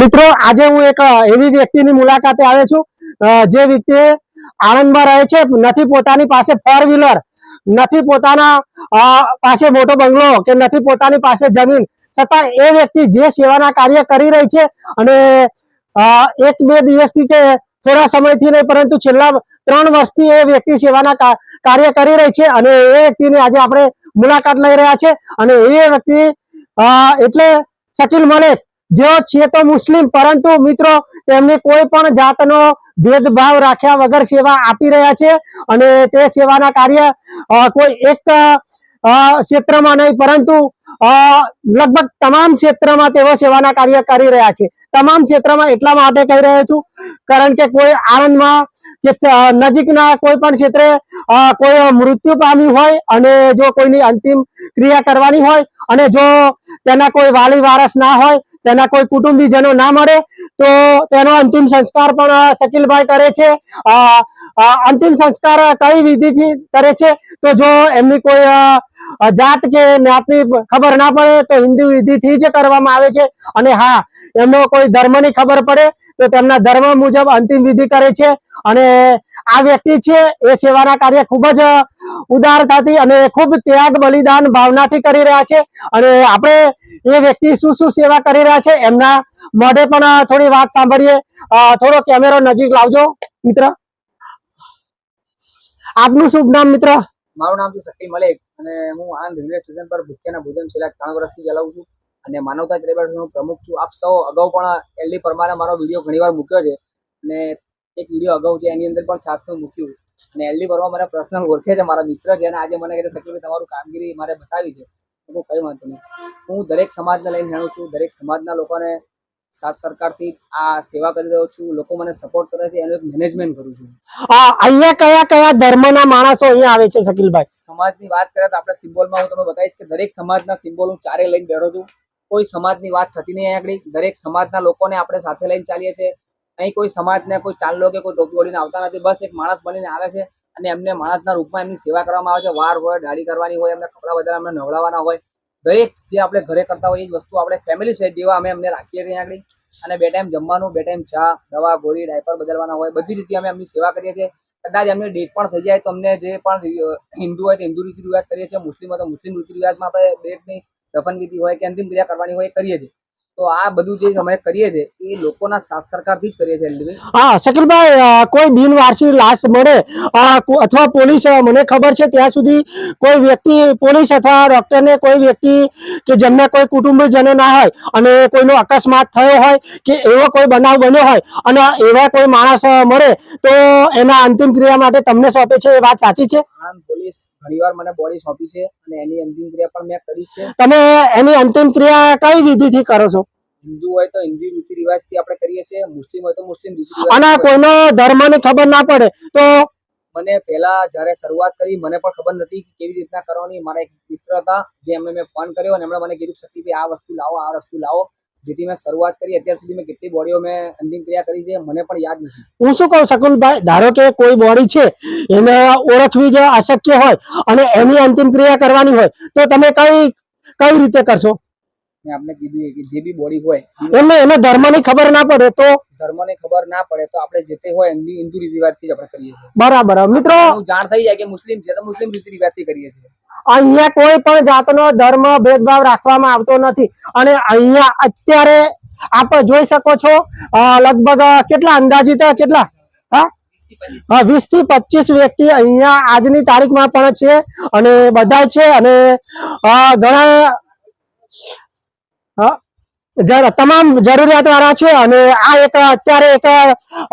મિત્રો, આજે હું એક એવી વ્યક્તિની મુલાકાતે આવ્યો છું જે વ્યક્તિ આણંદમાં રહે છે, નથી પોતાની પાસે ફોર વ્હીલર, નથી પોતાના પાસે મોટો બંગલો કે નથી પોતાની પાસે જમીન, છતાં એ વ્યક્તિ જે સેવાના કાર્ય કરી રહી છે અને એક બે દિવસથી કે થોડા સમયથી નહીં, પરંતુ છેલ્લા ત્રણ વર્ષથી એ વ્યક્તિ સેવાના કાર્ય કરી રહી છે અને એ વ્યક્તિની આજે આપણે મુલાકાત લઈ રહ્યા છે અને એ વ્યક્તિ એટલે શકીલ મલેક જેઓ છે તો મુસ્લિમ, પરંતુ મિત્રો તેમને કોઈ પણ જાતનો ભેદભાવ રાખ્યા વગર સેવા આપી રહ્યા છે અને તે સેવાના કાર્ય કોઈ એક ક્ષેત્રમાં નહીં, પરંતુ લગભગ તમામ ક્ષેત્રમાં તેઓ સેવાના કાર્ય કરી રહ્યા છે. તમામ ક્ષેત્રમાં એટલા માટે કહી રહ્યો છું, કારણ કે કોઈ આણંદમાં કે નજીકના કોઈ પણ ક્ષેત્રે કોઈ મૃત્યુ પામ્યું હોય અને જો કોઈની અંતિમ ક્રિયા કરવાની હોય અને જો તેના કોઈ વાલી વારસ ના હોય તેના કોઈ કુટુંબીજનો ના મળે, તો તેનો અંતિમ સંસ્કાર પણ શકીલભાઈ કરે છે. અંતિમ સંસ્કાર કઈ વિધિથી કરે છે? તો જો એમની કોઈ જાત કે જ્ઞાતની ખબર ના પડે, તો હિન્દુ વિધિથી જ કરવામાં આવે છે. અને હા, એમનો કોઈ ધર્મની ખબર પડે, તો તેમના ધર્મ મુજબ અંતિમ વિધિ કરે છે. અને આ વ્યક્તિ છે, એ સેવાના કાર્ય ખૂબ જ ઉદારતાથી અને ખૂબ ત્યાગ, બલિદાન ભાવનાથી કરી રહ્યા છે. અને આપણે એ વ્યક્તિ શું શું સેવા કરી રહ્યા છે, એમના મોઢે પણ થોડી વાત સાંભળીએ. થોડો કેમેરો નજીક લાવજો, મિત્ર. આપનું શુભ નામ, મિત્ર? મારું નામ છે શકીલ મલેક અને હું આનંદ રેલવે સ્ટેશન પર ભૂખ્યાના ભોજન છેલ્લા ત્રણ વર્ષથી ચલાવું છું અને માનવતા ચેરિટેબલ હું પ્રમુખ છું. આપ સૌ અગાઉ પણ એલડી પરમારે મારો વીડિયો ઘણીવાર મૂક્યો છે અને એક વીડિયો અગાઉ છે એની અંદર પણ છાસનું મૂક્યું. અને એલડી વર્મા મને પર્સનલ ઓળખે છે મારા મિત્ર છે અને આજે મને કહે છે કે તમારું કામગીરી મારે બતાવી છે. તો હું કઈ વાંધો નહીં હું દરેક સમાજને લઈને જાણું છું દરેક સમાજના લોકોને સાથ સરકારથી આ સેવા કરી રહ્યો છું લોકો મને સપોર્ટ કરે છે એનું એક મેનેજમેન્ટ કરું છું. અહીંયા કયા કયા ધર્મના માણસો અહીંયા આવે છે શકીલભાઈ સમાજની વાત કરીએ તો આપણે સિમ્બોલમાં હું તમને બતાવીશ કે દરેક સમાજના સિમ્બોલ હું ચારે લઈને બેઠો છું. કોઈ સમાજની વાત થતી નહીં આગળ. દરેક સમાજના લોકોને આપણે સાથે લઈને ચાલીએ છીએ. અહીં કોઈ સમાજને, કોઈ ચાંદલો કે કોઈ ટોપી ઓળીને આવતા નથી. બસ એક માણસ બનીને આવે છે અને એમને માણસના રૂપમાં એમની સેવા કરવામાં આવે છે. વાર હોય દાઢી કરવાની હોય, એમને કપડાં બધા એમને નવડાવવાના હોય. દરેક જે આપણે ઘરે કરતા હોય એ જ વસ્તુ આપણે ફેમિલી સેટ જેવા અમે એમને રાખીએ છીએ આગળ. અને બે ટાઈમ જમવાનું, બે ટાઈમ ચા, દવા, ગોળી ડાયપર બદલવાના હોય. બધી રીતે અમે એમની સેવા કરીએ છીએ. કદાચ એમની ડેટ પણ થઈ જાય તો અમને જે પણ હિન્દુ હોય તો હિન્દુ રીતિ રિવાજ કરીએ છીએ. મુસ્લિમ હોય તો મુસ્લિમ રીતિ રિવાજમાં આપણે ડેટની દફનવિધિ હોય કે અંતિમ ક્રિયા કરવાની હોય કરીએ છીએ. તો આ બધું જે અમે કરીએ છીએ એ લોકોના સાથ સરકારથી જ કરીએ છીએ હા શકીલભાઈ કોઈ બિનવારસી લાશ મળે અથવા પોલીસ મને ખબર છે ત્યાં સુધી કોઈ વ્યક્તિ પોલીસ અથવા ડોક્ટરને કોઈ વ્યક્તિ કે જેમને કોઈ કુટુંબીજનો ના હોય અને કોઈનો અકસ્માત થયો હોય કે એવો કોઈ બનાવ બન્યો હોય અને એવા કોઈ માણસ મળે તો એના અંતિમ ક્રિયા માટે તમને સોંપે છે એ વાત સાચી છે? પોલીસ ઘણીવાર મને બોડી સોંપી છે અને એની અંતિમ ક્રિયા પણ મેં કરી છે. તમે એની અંતિમ ક્રિયા કઈ વિધિથી કરો છો? હિન્દુ હોય તો હિન્દુ રીતિ રિવાજથી આપણે કરીએ છીએ મુસ્લિમ હોય તો મુસ્લિમ રીતિ અને કોઈનો ધર્મની ખબર ના પડે તો મને પહેલા જ્યારે શરૂઆત કરી મને પણ ખબર નથી કે કેવી રીતના કરવાની. મારા એક મિત્ર હતા જે એમને મેં ફોન કર્યો અને એમણે મને કીધું શક્તિભાઈ આ વસ્તુ લાવો આ વસ્તુ લાવો. જેથી મેં શરૂઆત કરી. અત્યાર સુધી મેં કેટલી બોડીઓ મેં અંતિમ ક્રિયા કરી છે મને પણ યાદ નથી. હું શું કહું શકુલભાઈ ધારો કે કોઈ બોડી છે એને ઓળખવી જે અશક્ય હોય અને એની અંતિમ ક્રિયા કરવાની હોય તો તમે કઈ કઈ રીતે કરશો? મેં આપને કીધું કે જે બી બોડી હોય એમને એને ધર્મની ખબર ના પડે તો? ધર્મને ખબર ના પડે તો આપણે જે તે હોય એમની હિન્દુ રીતિ થી આપણે કરીએ છીએ. બરાબર. મિત્રો જાણ થઈ જાય કે મુસ્લિમ છે તો મુસ્લિમ રીતિ રિવાજથી કરીએ છીએ. અહીંયા કોઈ પણ જાતનો ધર્મ ભેદભાવ રાખવામાં આવતો નથી. અને અહીંયા અત્યારે આપ જોઈ શકો છો લગભગ કેટલા અંદાજિત કેટલા? હા? હા વીસથી પચીસ વ્યક્તિ અહીંયા આજની તારીખમાં પણ છે અને બધા છે અને ઘણા તમામ જરૂરિયાત વાળા છે અને આ એક, અત્યારે એક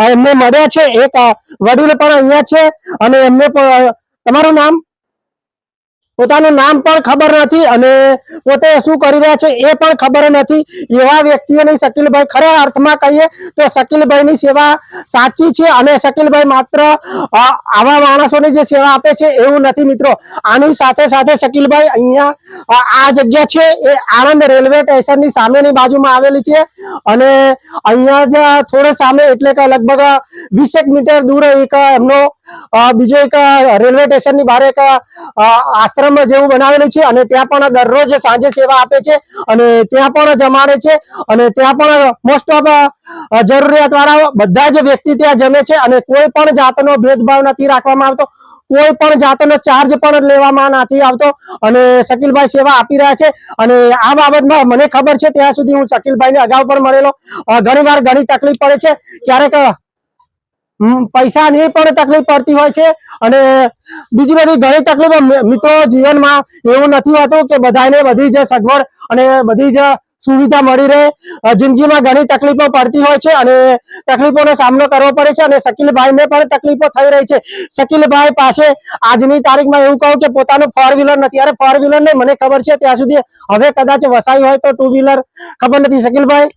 એમને મળ્યા છે, એક વડીલ પણ અહીંયા છે અને એમને પણ તમારું નામ? પોતાનું નામ પણ ખબર નથી અને પોતે શું કરી રહ્યા છે એ પણ ખબર નથી. એવા વ્યક્તિઓની શકીલભાઈ ખરા અર્થમાં કહીએ તો શકીલભાઈની સેવા સાચી છે અને શકીલભાઈ માત્ર આવા માણસોની જે સેવા આપે છે એવું નથી મિત્રો. આની સાથે સાથે શકીલભાઈ અહીંયા આ જગ્યા છે એ આણંદ રેલવે સ્ટેશનની સામેની બાજુમાં આવેલી છે અને અહીંયા જ થોડે સામે એટલે કે લગભગ વીસેક મીટર દૂર એક એમનો બીજો એક રેલવે સ્ટેશનની બહાર એક આશ્રમ આશ્રમ જેવું બનાવેલું છે અને ત્યાં પણ દરરોજ સાંજે સેવા આપે છે અને ત્યાં પણ જમાડે છે અને ત્યાં પણ મોસ્ટ ઓફ જરૂરિયાત વાળા બધા જ વ્યક્તિ ત્યાં જમે છે અને કોઈ પણ જાતનો ભેદભાવ નથી રાખવામાં આવતો. કોઈ પણ જાતનો ચાર્જ પણ લેવામાં નથી આવતો અને શકીલભાઈ સેવા આપી રહ્યા છે અને આ બાબતમાં મને ખબર છે ત્યાં સુધી હું શકીલભાઈને અગાઉ પણ મળેલો. ઘણી વાર ઘણી તકલીફ પડે છે. ક્યારેક હમ, પૈસાની પણ તકલીફ પડતી હોય છે. અને બીજી બધી ઘણી તકલીફો મિત્રો જીવનમાં એવું નથી હોતું કે બધાને બધી જ સગવડ અને બધી જ સુવિધા મળી રહે. જિંદગીમાં ઘણી તકલીફો પડતી હોય છે અને તકલીફોનો સામનો કરવો પડે છે અને શકીલભાઈને પણ તકલીફો થઈ રહી છે. શકીલભાઈ પાસે આજની તારીખમાં એવું કહું કે પોતાનું ફોર વ્હીલર નથી. અરે ફોર વ્હીલર નહીં મને ખબર છે ત્યાં સુધી હવે કદાચ વસાયું હોય તો ટુ વ્હીલર ખબર નથી શકીલભાઈ?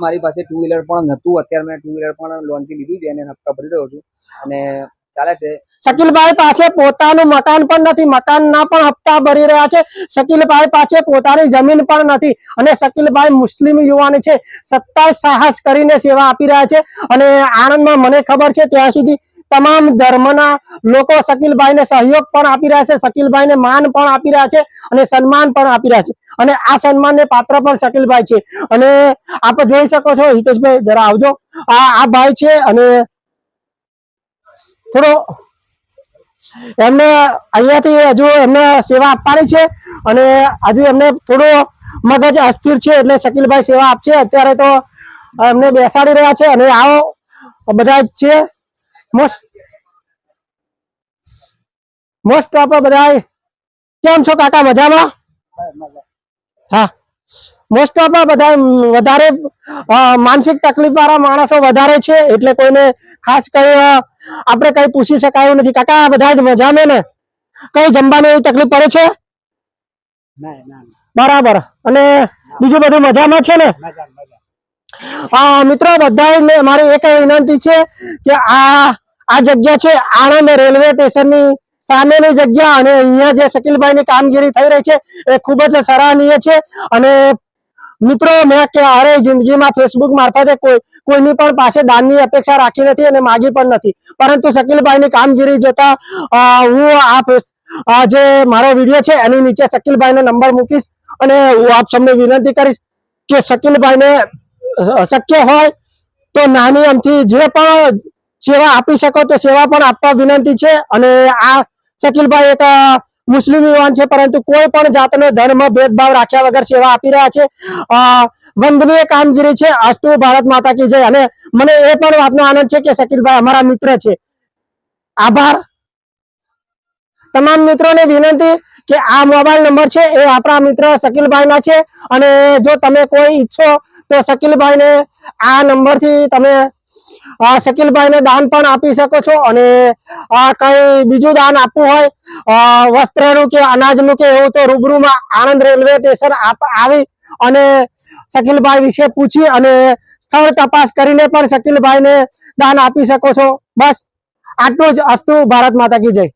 મારી પાસે ટુ વ્હીલર પણ નતું. અત્યારે મેં ટુ વ્હીલર પણ લોનથી લીધું છે અને હપ્તા ભરી રહ્યો છું. અને ચાલે છે. શકીલભાઈ પાસે પોતાનું મકાન પણ નથી. મકાનના પણ હપ્તા ભરી રહ્યા છે. શકીલભાઈ પાસે પોતાની જમીન પણ નથી. અને શકીલભાઈ મુસ્લિમ યુવાન છે. સત્તા સાહસ કરીને સેવા આપી રહ્યા છે. અને આણંદમાં મને ખબર છે, ત્યાં સુધી તમામ ધર્મના લોકો શકીલભાઈને સહયોગ પણ આપી રહ્યા છે, શકીલભાઈને માન પણ આપી રહ્યા છે અને સન્માન પણ આપી રહ્યા છે. અને આ સન્માનને પાત્ર પણ શકીલભાઈ છે. અને આપ જોઈ શકો છો, હિતેશભાઈ, જરા આવજો. આ આ ભાઈ છે અને થોડો એમને અહીંયાથી હજુ એમને સેવા આપવાની છે અને હજુ એમને થોડો મગજ અસ્થિર છે એટલે શકીલભાઈ સેવા આપશે. અત્યારે તો એમને બેસાડી રહ્યા છે અને આવો બધા છે. મોસ્ટ. મોસ્ટ ઓફ બધા કેમ છો કાકા? મજામાં? હા. મોસ્ટ ઓફ બધા વધારે માનસિક તકલીફ વાળા માણસો વધારે છે એટલે કોઈને ખાસ કઈ આપણે કઈ પૂછી શકાયું નથી. કાકા બધા જ મજામાં ને? કઈ જમવાની એવી તકલીફ પડે છે? બરાબર. અને બીજું બધું મજામાં છે ને? મિત્રો બધા મારી એક વિનંતી છે કે આ આ જગ્યા છે આણંદ રેલવે સ્ટેશનની સામેની જગ્યા અને અહીંયા જે શકીલભાઈની કામગીરી થઈ રહી છે એ ખૂબ જ સરાહનીય છે. અને મિત્રો, મેં ક્યારે જિંદગીમાં ફેસબુક મારફતે કોઈ કોઈની પણ પાસે દાનની અપેક્ષા રાખી નથી અને માગી પણ નથી. પરંતુ શકીલભાઈની કામગીરી જોતા હું આ જે મારો વીડિયો છે એની નીચે શકીલભાઈનો નંબર મૂકીશ અને હું આપ સૌને વિનંતી કરીશ કે શકીલભાઈને શક્ય હોય તો નાની અમથી જે પણ સેવા આપી શકો તો સેવા પણ આપવા વિનંતી છે. અને આ શકીલભાઈ એક મુસ્લિમ યુવાન છે, પરંતુ કોઈ પણ જાતનો ધર્મ ભેદભાવ રાખ્યા વગર સેવા આપી રહ્યા છે. વંદનીય કામગીરી છે. અસ્તુ ભારત માતા કી જય. અને મને એ પણ વાતનો આનંદ છે કે શકીલભાઈ અમારા મિત્ર છે. આભાર. તમામ મિત્રોને વિનંતી કે આ મોબાઈલ નંબર છે એ આપણા મિત્ર શકીલભાઈના છે. અને જો તમે કોઈ ઈચ્છો તો શકીલભાઈને આ નંબરથી તમે અ, શકીલભાઈને દાન પણ આપી શકો છો અને કઈ બીજું દાન આપવું હોય વસ્ત્રનું કે અનાજનું કે એવું તો રૂબરૂમાં આણંદ રેલવે સ્ટેશન આવી અને શકીલભાઈ વિશે પૂછી અને સ્થળ તપાસ કરીને પણ શકીલભાઈને દાન આપી શકો છો. બસ આટલું જ. અસ્તુ ભારત માતા કી જય.